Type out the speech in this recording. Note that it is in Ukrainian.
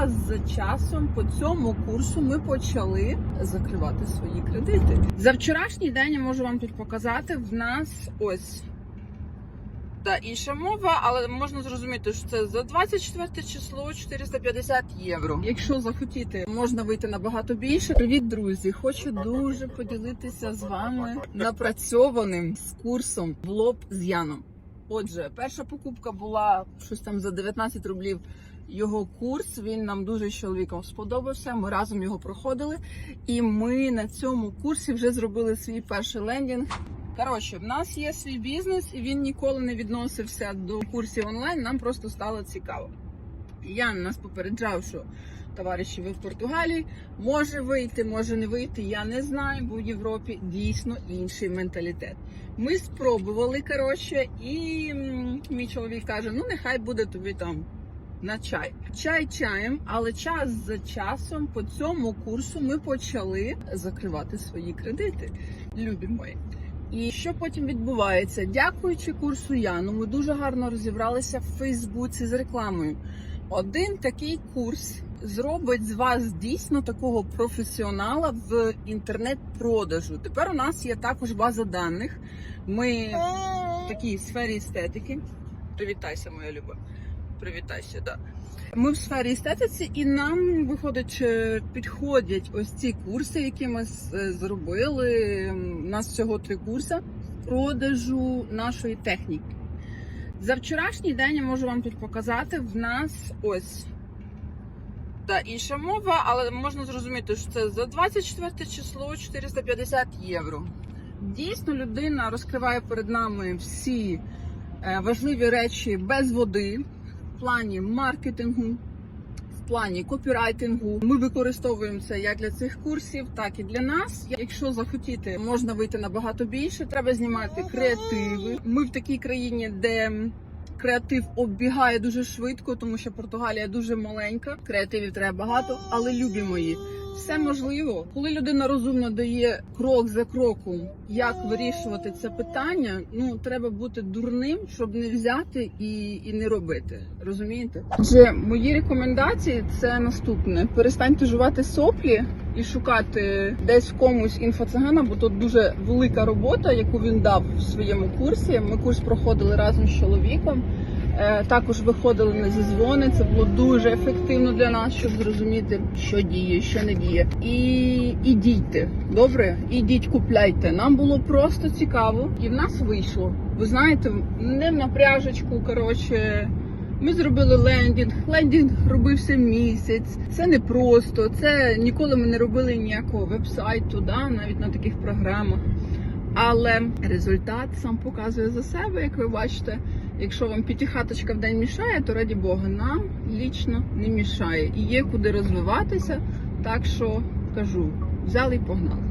час за часом по цьому курсу ми почали закривати свої кредити. За вчорашній день я можу вам тут показати. В нас ось та інша мова, але можна зрозуміти, що це за 24 число 450 євро. Якщо захотіти, можна вийти набагато більше. Привіт, друзі! Хочу дуже поділитися з вами напрацьованим з курсом в лоб з Яном. Отже, перша покупка була щось там за 19 рублів. Його курс він нам дуже з чоловіком сподобався. Ми разом його проходили, і ми на цьому курсі вже зробили свій перший лендінг. Коротше, в нас є свій бізнес, і він ніколи не відносився до курсів онлайн. Нам просто стало цікаво. Ян нас попереджав, що товариші, ви в Португалії може вийти, може не вийти. Я не знаю, бо в Європі дійсно інший менталітет. Ми спробували, коротше, і мій чоловік каже: ну нехай буде тобі там на чай. Чай чаєм, але час за часом по цьому курсу ми почали закривати свої кредити. Любі мої. І що потім відбувається? Дякуючи курсу Яну, ми дуже гарно розібралися в Фейсбуці з рекламою. Один такий курс зробить з вас дійсно такого професіонала в інтернет-продажу. Тепер у нас є також база даних. Ми в такій сфері естетики. Привітайся, моя люба. Привітайся, да. Ми в сфері естетиці, і нам виходить, е, підходять ось ці курси, які ми зробили. У нас всього три курси продажу нашої техніки. За вчорашній день я можу вам тут показати. В нас ось та інша мова, але можна зрозуміти, що це за 24 число 450 євро. Дійсно, людина розкриває перед нами всі е, важливі речі без води плані маркетингу, в плані копірайтингу. Ми використовуємо це як для цих курсів, так і для нас. Якщо захотіти, можна вийти набагато більше. Треба знімати креативи. Ми в такій країні, де креатив оббігає дуже швидко, тому що Португалія дуже маленька. Креативів треба багато, але любі мої. Все можливо, коли людина розумно дає крок за кроком, як вирішувати це питання. Ну треба бути дурним, щоб не взяти і, і не робити. Розумієте? Отже, мої рекомендації це наступне: перестаньте жувати соплі і шукати десь в комусь інфоцигана, бо тут дуже велика робота, яку він дав в своєму курсі. Ми курс проходили разом з чоловіком. Е, Також виходили на зізвони. Це було дуже ефективно для нас, щоб зрозуміти, що діє, що не діє. І ідіть, добре, ідіть, купляйте. Нам було просто цікаво, і в нас вийшло. Ви знаєте, не в напряжечку. Коротше, ми зробили лендінг. Лендінг робився місяць. Це не просто. Це ніколи ми не робили ніякого вебсайту, да, навіть на таких програмах. Але результат сам показує за себе, як ви бачите. Якщо вам п'ятихаточка в день мішає, то раді Бога, нам лічно не мішає. І є куди розвиватися. Так що кажу, взяли і погнали.